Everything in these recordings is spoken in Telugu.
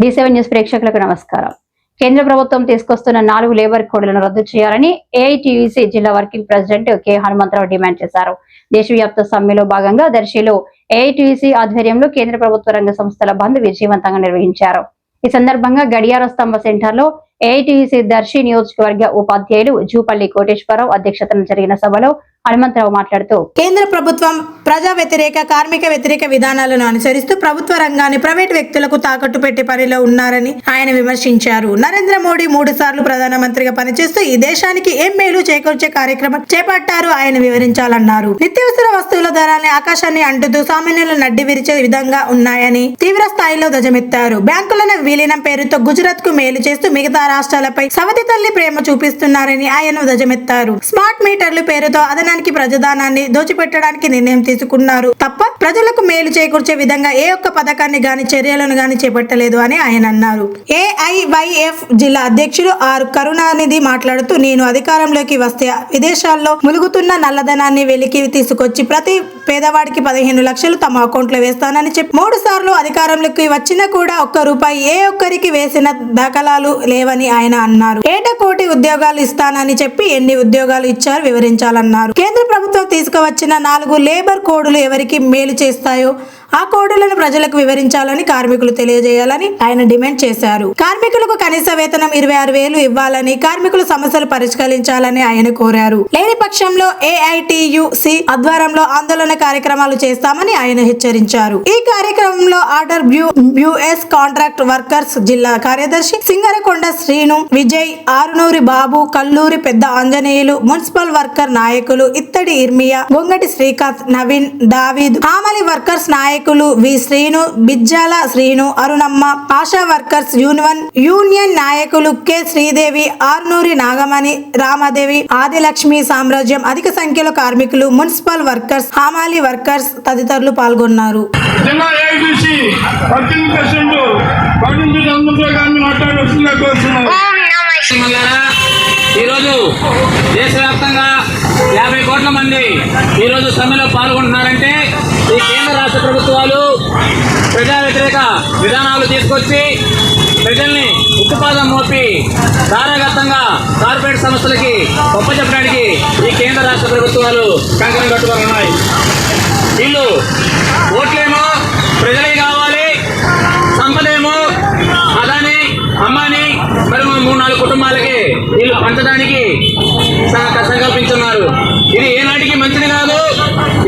డి సెవెన్ న్యూస్ ప్రేక్షకులకు నమస్కారం. కేంద్ర ప్రభుత్వం తీసుకొస్తున్న నాలుగు లేబర్ కోడ్లను రద్దు చేయాలని ఏఐటీయూసీ జిల్లా working president K Hanumantharao demand చేశారు. దేశవ్యాప్త సమ్మెలో భాగంగా దర్శిలో ఏఐటీయూసీ ఆధ్వర్యంలో కేంద్ర ప్రభుత్వ రంగ సంస్థల బంద్ విజయవంతంగా నిర్వహించారు. ఈ సందర్భంగా గడియార స్తంభ సెంటర్లో ఏఐటీయూసీ దర్శి నియోజకవర్గ ఉపాధ్యాయులు జూపల్లి కోటేశ్వరరావు అధ్యక్షతన జరిగిన సభలో హనుమంతరావు మాట్లాడుతూ కేంద్ర ప్రభుత్వం ప్రజా వ్యతిరేక కార్మిక వ్యతిరేక విధానాలను అనుసరిస్తూ ప్రభుత్వ రంగాన్ని ప్రైవేట్ వ్యక్తులకు తాకట్టు పెట్టే పనిలో ఉన్నారని ఆయన విమర్శించారు. నరేంద్ర మోడీ మూడు సార్లు ప్రధానమంత్రిగా పనిచేస్తూ ఈ దేశానికి ఏం మేలు చేకూర్చే కార్యక్రమం చేపట్టారు ఆయన వివరించాలన్నారు. నిత్యావసర వస్తువుల ధరల్ని ఆకాశాన్ని అంటుతూ సామాన్యులు నడ్డి విరిచే విధంగా ఉన్నాయని తీవ్ర స్థాయిలో ధ్వజమెత్తారు. బ్యాంకులను విలీనం పేరుతో గుజరాత్కు మేలు చేస్తూ మిగతా రాష్ట్రాలపై సవతి తల్లి ప్రేమ చూపిస్తున్నారని ఆయన ధ్వజమెత్తారు. స్మార్ట్ మీటర్లు పేరుతో అదనానికి ప్రజాదానాన్ని దోచిపెట్టడానికి నిర్ణయం తీసుకున్నారు. తప్ప ప్రజలకు మేలు చేకూర్చే విధంగా ఏ ఒక్క పథకాన్ని గాని చర్యలను గాని చేపట్టలేదు అని ఆయన అన్నారు. ఏఐవైఎఫ్ జిల్లా అధ్యక్షుడు ఆర్ కరుణానిధి మాట్లాడుతూ నేను అధికారంలోకి వస్తే విదేశాల్లో ములుగుతున్న నల్లధనాన్ని వెలికి తీసుకొచ్చి ప్రతి పేదవాడికి పదిహేను లక్షలు తమ అకౌంట్లో వేస్తానని చెప్పి మూడు సార్లు అధికారంలోకి వచ్చినా కూడా ఒక్క రూపాయి ఏ ఒక్కరికి వేసిన దాఖలాలు లేవని ఆయన అన్నారు. ఏట కోటి ఉద్యోగాలు ఇస్తానని చెప్పి ఎన్ని ఉద్యోగాలు ఇచ్చారు వివరించాలన్నారు. కేంద్ర ప్రభుత్వం తీసుకువచ్చిన నాలుగు లేబర్ కోడ్లు ఎవరికి మేలు చేస్తాయో ఆ కోడులను ప్రజలకు వివరించాలని కార్మికులు తెలియజేయాలని ఆయన డిమాండ్ చేశారు. కార్మికులకు కనీస వేతనం ఇరవై ఆరు వేలు ఇవ్వాలని కార్మికుల సమస్యలు పరిష్కరించాలని ఆయన కోరారు. లేని పక్షంలో ఏఐటియుసి ఆధ్వర్యంలో ఆందోళన కార్యక్రమాలు చేస్తామని ఆయన హెచ్చరించారు. ఈ కార్యక్రమంలో ఆర్డర్ బ్యూ బ్యూఎస్ కాంట్రాక్ట్ వర్కర్స్ జిల్లా కార్యదర్శి సింగరకొండ శ్రీను విజయ్ ఆరునూరి బాబు కల్లూరి పెద్ద ఆంజనేయులు మున్సిపల్ వర్కర్ నాయకులు ఇత్తడి ఇర్మియా గొంగటి శ్రీకాంత్ నవీన్ దావీద్ ఆమలి వర్కర్స్ నాయకులు V Srinu Bijjala Srinu Arunamma ASHA workers union union నాయకులు కె శ్రీదేవి ఆర్నూరి నాగమణి రామదేవి ఆదిలక్ష్మి సామ్రాజ్యం అధిక సంఖ్యలో కార్మికులు మున్సిపల్ వర్కర్స్ హామాలి వర్కర్స్ తదితరులు పాల్గొన్నారు. ఈరోజు దేశవ్యాప్తంగా యాభై కోట్ల మంది ఈరోజు సమ్మెలో పాల్గొంటున్నారంటే ఈ కేంద్ర రాష్ట్ర ప్రభుత్వాలు ప్రజా వ్యతిరేక విధానాలు తీసుకొచ్చి ప్రజల్ని ఉక్కుపాదం మోపి ధారాగతంగా కార్పొరేట్ సంస్థలకి చెప్పడానికి ఈ కేంద్ర రాష్ట్ర ప్రభుత్వాలు కంకణం కట్టుకొని ఉన్నాయి. వీళ్ళు ఓట్లేమో ప్రజలే కావాలి సంపదేమో అదాని అమ్మాని మరి మూడు నాలుగు కుటుంబాలకి వీళ్ళు పంచడానికి సంకల్పించున్నారు. ఇది ఏనాటికి మంచిది కాదు.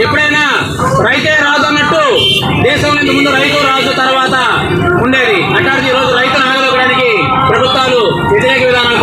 ఎప్పుడైనా రైతే రాజు అన్నట్టు దేశం ముందు రైతు రాజు తర్వాత ఉండేది. అట్లాంటిది ఈరోజు రైతును ఆగదొక్కడానికి ప్రభుత్వాలు వ్యతిరేక విధానాలు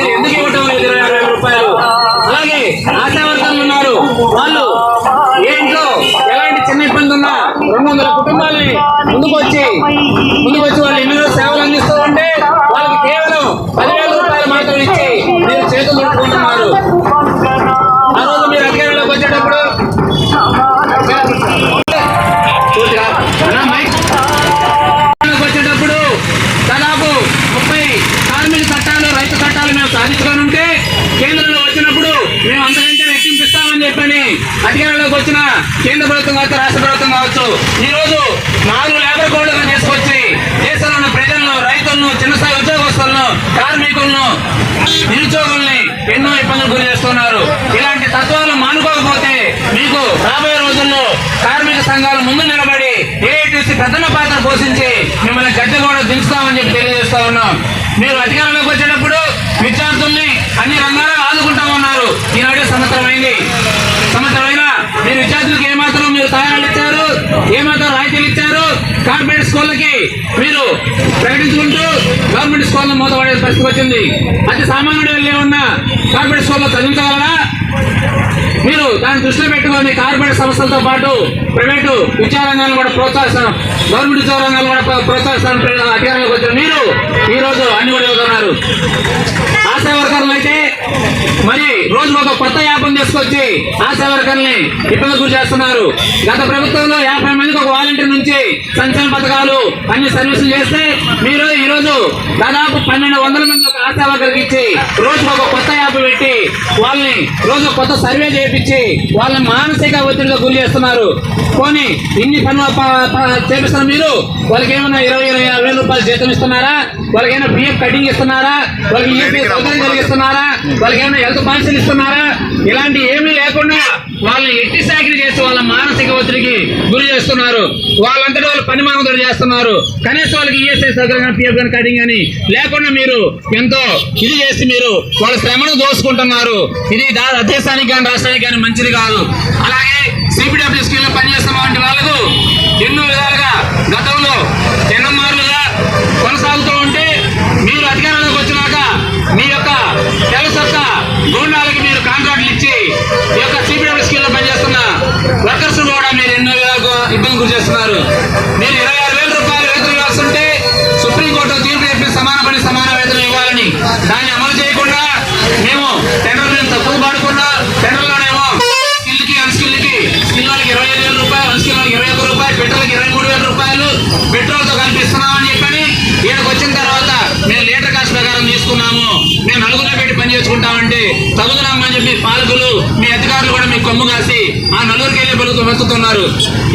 మీరు ఎందుకు ఇవ్వటం లేదు ఇరవై అరవై రూపాయలు? అలాగే ఆశావర్తలు ఉన్నారు. వాళ్ళు ఏ ఇంట్లో ఎలాంటి చిన్న ఇబ్బంది ఉన్నా రెండు వందల కుటుంబాలని ముందుకు వచ్చి ముందుకు వచ్చి వాళ్ళు ఎన్నో సేవలు అందిస్తూ ఉంటే వాళ్ళకి కేవలం పదివేల రూపాయలు మాత్రం ఇచ్చి మీరు చేతులు దుడుచుకుంటున్నారు ఆ రోజు మీరు అధికారంలోకి వచ్చేటప్పుడు మైక్ తెలంగాణకు వచ్చేటప్పుడు దాదాపు ముప్పై కార్మిక చట్టాలు రైతు చట్టాలు మేము సాధించుకొని ఉంటే కేంద్రంలో వచ్చినప్పుడు మేము అంతకంటే రెట్టింపిస్తామని చెప్పని అధికారంలోకి వచ్చిన కేంద్ర ప్రభుత్వం కావచ్చు రాష్ట్ర ప్రభుత్వం కావచ్చు ఈ రోజు నాలుగు లేబర్ కోడ్లను తీసుకొచ్చి దేశంలో ఉన్న ప్రజలను రైతులను చిన్న స్థాయి ఉద్యోగస్తులను కార్మికులను నిరుద్యోగుల్ని ఎన్నో ఉన్నారు ఇలాంటి తత్వాలు మానుకోకపోతే మీకు రాబోయే రోజుల్లో కార్మిక సంఘాలు ముందు నిలబడి ఏఐటీసీ ప్రధాన పాత్ర పోషించి మిమ్మల్ని గడ్డ కూడా దించుతామని చెప్పి తెలియజేస్తా ఉన్నాం. మీరు అధికారంలోకి వచ్చేటప్పుడు విద్యార్థుల్ని అన్ని రంగాల్లో ఆదుకుంటామన్నారు ఈనాడే సంవత్సరం అయింది సంవత్సరం మీరు విద్యార్థులకు ఏమాత్రం మీరు సహాయాలు ఇచ్చారు? ఏమాత్రం రాయితీలు ఇచ్చారు? కార్పొరేట్ స్కూళ్ళకి మీరు ప్రకటించుకుంటూ గవర్నమెంట్ స్కూల్లో మూతపడే పరిస్థితి వచ్చింది. అతి సామాన్యుడు వెళ్ళి ఉన్న కార్పొరేట్ స్కూల్లో చదివించగలరా మీరు దాన్ని దృష్టిలో పెట్టుకొని కార్పొరేట్ సంస్థలతో పాటు ప్రైవేటు విద్యారంగాలను కూడా ప్రోత్సహిస్తాం. గవర్నమెంట్ ఉద్యోగాలను కూడా ప్రోత్సహిస్తాను అధికారంలోకి వచ్చిన మీరు ఈ రోజు అన్ని కూడా చదువుతున్నారు ఆశా వర్కర్లు అయితే మరి రోజు ఒక కొత్త యాపం తీసుకొచ్చి ఆశా వర్కర్ని ఇబ్బంది గురి చేస్తున్నారు. గత ప్రభుత్వంలో యాభై మందికి ఒక వాలంటీర్ నుంచి సంక్షేమ పథకాలు అన్ని సర్వీసులు చేస్తే మీరు ఈ రోజు దాదాపు పన్నెండు వందల మంది ఒక ఆశా వర్కర్కి ఇచ్చి రోజు ఒక కొత్త యాప్ పెట్టి వాళ్ళని రోజు కొత్త సర్వే చేయించి వాళ్ళని మానసిక ఒత్తిడిగా గురి చేస్తున్నారు. పోనీ ఇన్ని పనులు చేపిస్తున్న మీరు వాళ్ళకి ఏమైనా ఇరవై ఇరవై ఆరు వేల రూపాయలు జీతం ఇస్తున్నారా? వాళ్ళకి ఏమైనా బియ్యం కటింగ్ ఇస్తున్నారా? వాళ్ళకి ఈపీ సౌకర్యం కలిగిస్తున్నారా? వాళ్ళకి ఏమైనా హెల్త్ పాలసీలు ఇస్తున్నారా? ఇలాంటి ఏమీ లేకుండా వాళ్ళని ఎట్టి సాకిరి చేసి వాళ్ళ మానసిక ఒత్తిడికి గురి చేస్తున్నారు. వాళ్ళంతటి వాళ్ళు పని మామూలు చేస్తున్నారు. కనీసం వాళ్ళకి ఈఎస్ఐ సౌకర్యం కానీ పిఎఫ్ కానీ కటింగ్ అని లేకుండా మీరు ఎంతో ఇది చేసి మీరు వాళ్ళ శ్రమను దోసుకుంటున్నారు ఇది దేశానికి కానీ రాష్ట్రానికి కానీ మంచిది కాదు. అలాగే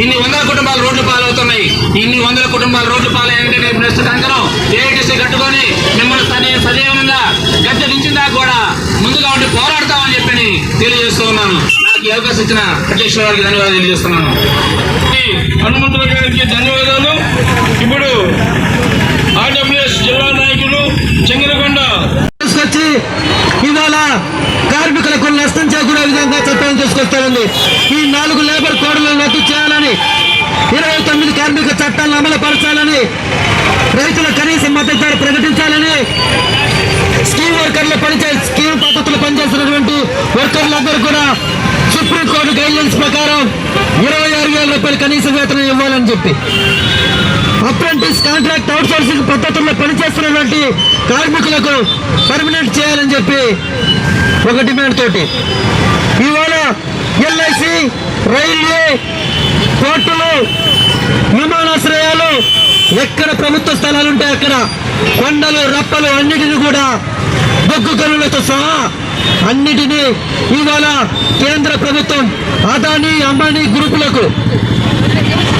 ఇన్ని వందల కుటుంబాలు రోడ్లు పాలవుతున్నాయి. ఇన్ని వందల కుటుంబాలు రోడ్లు పాలయ్యాయంటే నెక్స్ట్ కంకణం ఏఐటీసీ కట్టుకొని మిమ్మల్ని సదే సజీవంగా గద్దె దించిన దాకా కూడా ముందుగా ఉండి పోరాడతామని చెప్పని తెలియజేస్తూ ఉన్నాను. నాకు అవకాశం ఇచ్చిన అధ్యక్షుల వారికి ధన్యవాదాలు తెలియజేస్తున్నాను. హనుమంతుల గారికి ధన్యవాదాలు. ఇప్పుడు ఆర్డబ్ల్యూఎస్ జిల్లా నాయకులు చెంగినకొండ. తీసుకొచ్చి ఇవాళ నష్టం చేకూరే విధంగా చట్టాన్ని తీసుకొస్తారండి. ఈ నాలుగు లేబర్ కోడ్లను రద్దు చేయాలని ఇరవై తొమ్మిది కార్మిక చట్టాలను అమలు పరచాలని రైతుల కనీస మద్దతు ధర ప్రకటించాలని స్కీమ్ వర్కర్లు పనిచే స్కీమ్ పద్ధతులు పనిచేస్తున్నటువంటి వర్కర్లందరూ కూడా సుప్రీంకోర్టు గైడ్లైన్స్ ప్రకారం ఇరవై ఆరు వేల రూపాయలు కనీస వేతనం ఇవ్వాలని చెప్పి. కాంట్రాక్ట్ అవుట్ సోర్సింగ్ పద్ధతుల్లో పనిచేస్తున్నటువంటి కార్మికులకు పర్మనెంట్ చేయాలని చెప్పి ఒక డిమాండ్ తోటి. ఇవాళ ఎల్ఐసి రైల్వే కోర్టులు విమానాశ్రయాలు ఎక్కడ ప్రభుత్వ స్థలాలు ఉంటాయి అక్కడ కొండలు రప్పలు అన్నిటిని కూడా బొగ్గు గనులతో సహా అన్నిటినీ ఇవాళ కేంద్ర ప్రభుత్వం అదానీ అంబానీ గ్రూపులకు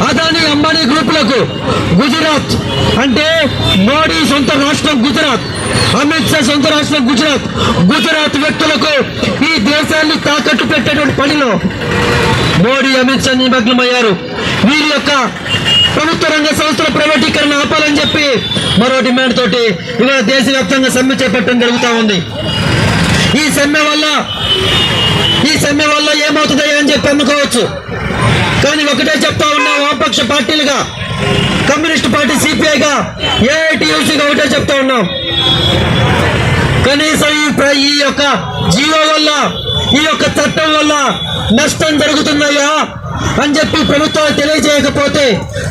అదానీ అంబానీ గ్రూపులకు గుజరాత్ అంటే మోడీ సొంత రాష్ట్రం గుజరాత్ అమిత్ షా సొంత రాష్ట్రం గుజరాత్. గుజరాత్ వ్యక్తులకు ఈ దేశాన్ని తాకట్టు పెట్టేటువంటి పనిలో మోడీ అమిత్ షా నిమగ్నమయ్యారు. వీరి యొక్క ప్రభుత్వ రంగ సంస్థల ప్రైవేటీకరణ ఆపాలని చెప్పి మరో డిమాండ్ తోటి ఇవాళ దేశవ్యాప్తంగా సమ్మె చేపట్టడం జరుగుతూ ఉంది. ఈ సమ్మె వల్ల ఈ సమ్మె వల్ల ఏమవుతుందయ్యా అని చెప్పి అనుకోవచ్చు కానీ ఒకటే చెప్తా ఉన్నాం వామపక్ష పార్టీలుగా కమ్యూనిస్ట్ పార్టీ సిపిఐగా ఏఐటియూసీగా ఒకటే చెప్తా ఉన్నాం. కనీసం ఈ ఈ యొక్క జీవో వల్ల ఈ యొక్క చట్టం వల్ల నష్టం జరుగుతున్నాయా అని చెప్పి ప్రభుత్వాలు తెలియజేయకపోతే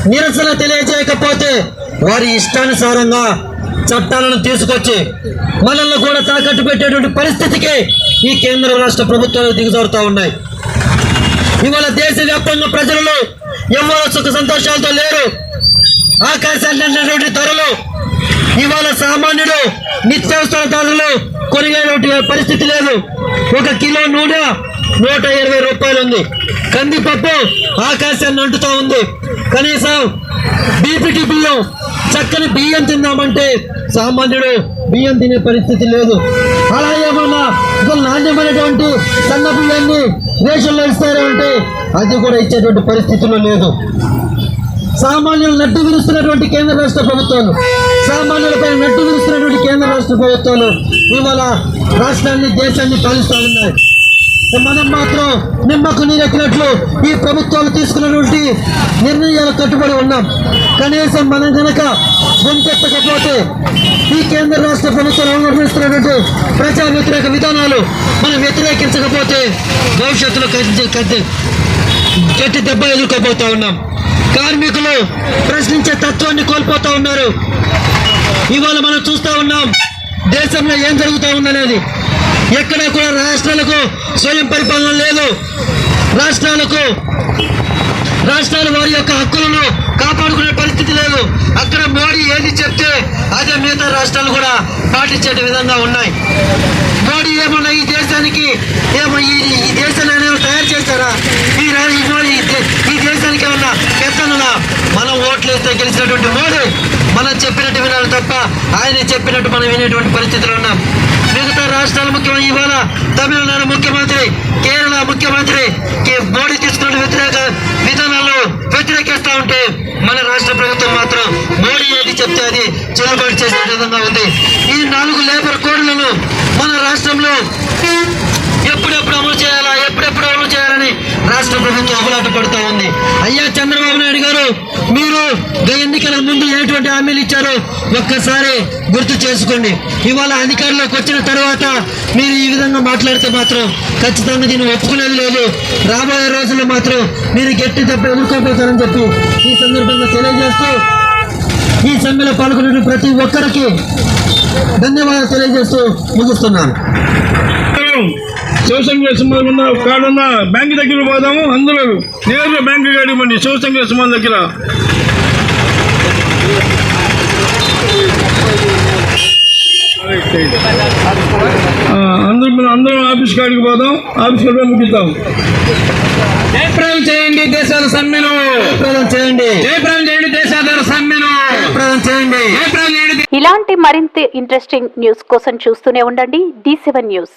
నిరసన తెలియజేయకపోతే వారి ఇష్టానుసారంగా చట్టాలను తీసుకొచ్చి మనల్ని కూడా తాకట్టు పెట్టేటువంటి పరిస్థితికి ఈ కేంద్ర రాష్ట్ర ప్రభుత్వాలు దిగజారుతా ఉన్నాయి. ఇవాళ దేశవ్యాప్తంగా ప్రజలలో ఎవరో సుఖ సంతోషాలతో లేరు. ఆకాశాన్ని ధరలు ఇవాళ సామాన్యుడు నిత్యావసర ధరలు కొనిగేటువంటి పరిస్థితి లేదు. ఒక కిలో నూనె నూట ఇరవై రూపాయలు ఉంది. కందిపప్పు ఆకాశాన్ని అంటుతా ఉంది. కనీసం బీపీటీ బియ్యం చక్కని బియ్యం తిందామంటే సామాన్యుడు బియ్యం తినే పరిస్థితి లేదు. అలా ఏమన్నా అసలు నాణ్యమైనటువంటి సన్న బియ్యాన్ని దేశంలో ఇస్తారంటే అంటే అది కూడా ఇచ్చేటువంటి పరిస్థితుల్లో లేదు. సామాన్యులు నట్టు విరుస్తున్నటువంటి కేంద్ర రాష్ట్ర ప్రభుత్వాలు సామాన్యులపై నట్టు విరుస్తున్నటువంటి కేంద్ర రాష్ట్ర ప్రభుత్వాలు ఇవాళ రాష్ట్రాన్ని దేశాన్ని పాలిస్తూ ఉన్నాయి. మనం మాత్రం నిమ్మకు నీరెక్కినట్లు ఈ ప్రభుత్వాలు తీసుకున్నటువంటి నిర్ణయాలు కట్టుబడి ఉన్నాం. కనీసం మనం కనుక గొంతెత్తకపోతే ఈ కేంద్ర రాష్ట్ర ప్రభుత్వం అవలంబిస్తున్నటువంటి ప్రజా వ్యతిరేక విధానాలు మనం వ్యతిరేకించకపోతే భవిష్యత్తులో కట్టి గట్టి దెబ్బ ఎదుర్కోబోతా ఉన్నాం. కార్మికులు ప్రశ్నించే తత్వాన్ని కోల్పోతా ఉన్నారు. ఇవాళ మనం చూస్తా ఉన్నాం దేశంలో ఏం జరుగుతూ ఉందనేది. ఎక్కడ కూడా రాష్ట్రాలకు స్వయం పరిపాలన లేదు. రాష్ట్రాలకు రాష్ట్రాలు వారి యొక్క హక్కులను అక్కడ మోడీ ఏది చెప్తే అదే మిగతా రాష్ట్రాలు కూడా పాటించే విధంగా ఉన్నాయి. మోడీ ఏమన్నా ఈ దేశానికి ఏమో ఈ ఈ దేశాన్ని తయారు చేస్తారా ఈ రా- ఈ మోడీ ఈ దేశానికి ఏమన్నా ఎత్తనున్నా మనం ఓట్లేస్తే గెలిచినటువంటి మోడీ మనం చెప్పినట్టు వినాలి తప్ప ఆయన చెప్పినట్టు మనం వినేటువంటి పరిస్థితులు ఉన్నాం. మిగతా రాష్ట్రాల ముఖ్యమంత్రి ఇవాళ తమిళనాడు ముఖ్యమంత్రి కేరళ ముఖ్యమంత్రి మోడీ తీసుకున్న వ్యతిరేక విధానాలు వ్యతిరేకిస్తా ఉంటే మన రాష్ట్ర ప్రభుత్వం మాత్రం మోడీ ఏది చెప్తే అది చెల్లుబాటు చేసే విధంగా ఉంది. ఈ నాలుగు లేబర్ కోడ్లను మన రాష్ట్రంలో ఎప్పుడెప్పుడు అమలు చేయాలా ఎప్పుడెప్పుడు అమలు చేయాలని రాష్ట్ర ప్రభుత్వం అమలాట పడుతూ ఉంది. అయ్యా చంద్రబాబు నాయుడు గారు మీరు ఎన్నికల ముందు ఎటువంటి హామీలు ఇచ్చారో ఒక్కసారి గుర్తు చేసుకోండి. ఇవాళ అధికారంలోకి వచ్చిన తర్వాత మీరు ఈ విధంగా మాట్లాడితే మాత్రం ఖచ్చితంగా దీన్ని ఒప్పుకునేది లేదు. రాబోయే రోజుల్లో మాత్రం మీరు గట్టి తప్ప ఎదుర్కోబోతారని చెప్పి ఈ సందర్భంగా తెలియజేస్తూ ఈ సమ్మెలో పాల్గొన్న ప్రతి ఒక్కరికి ధన్యవాదాలు తెలియజేస్తూ ముగిస్తున్నాను. శివశంకర సింహాలు ఉన్న కాడున్న బ్యాంక్ దగ్గర పోదాము. అందరూ నేరుగా బ్యాంక్ కాడికి పండి శివశంకర సింహాల దగ్గర. అందరూ మనం అందరం ఆఫీస్ కాడికి పోదాం. ఆఫీస్ కాడికి ముగిద్దాం. జయప్రదం చేయండి దేశాల సమ్మెను. ప్రదానం చేయండి. జయప్రదం చేయండి దేశాధార సమ్మెను. ప్రదానం చేయండి. జయప్రదం చేయండి. ఇలాంటి మరింత ఇంట్రెస్టింగ్ న్యూస్ కోసం చూస్తూనే ఉండండి. D seven news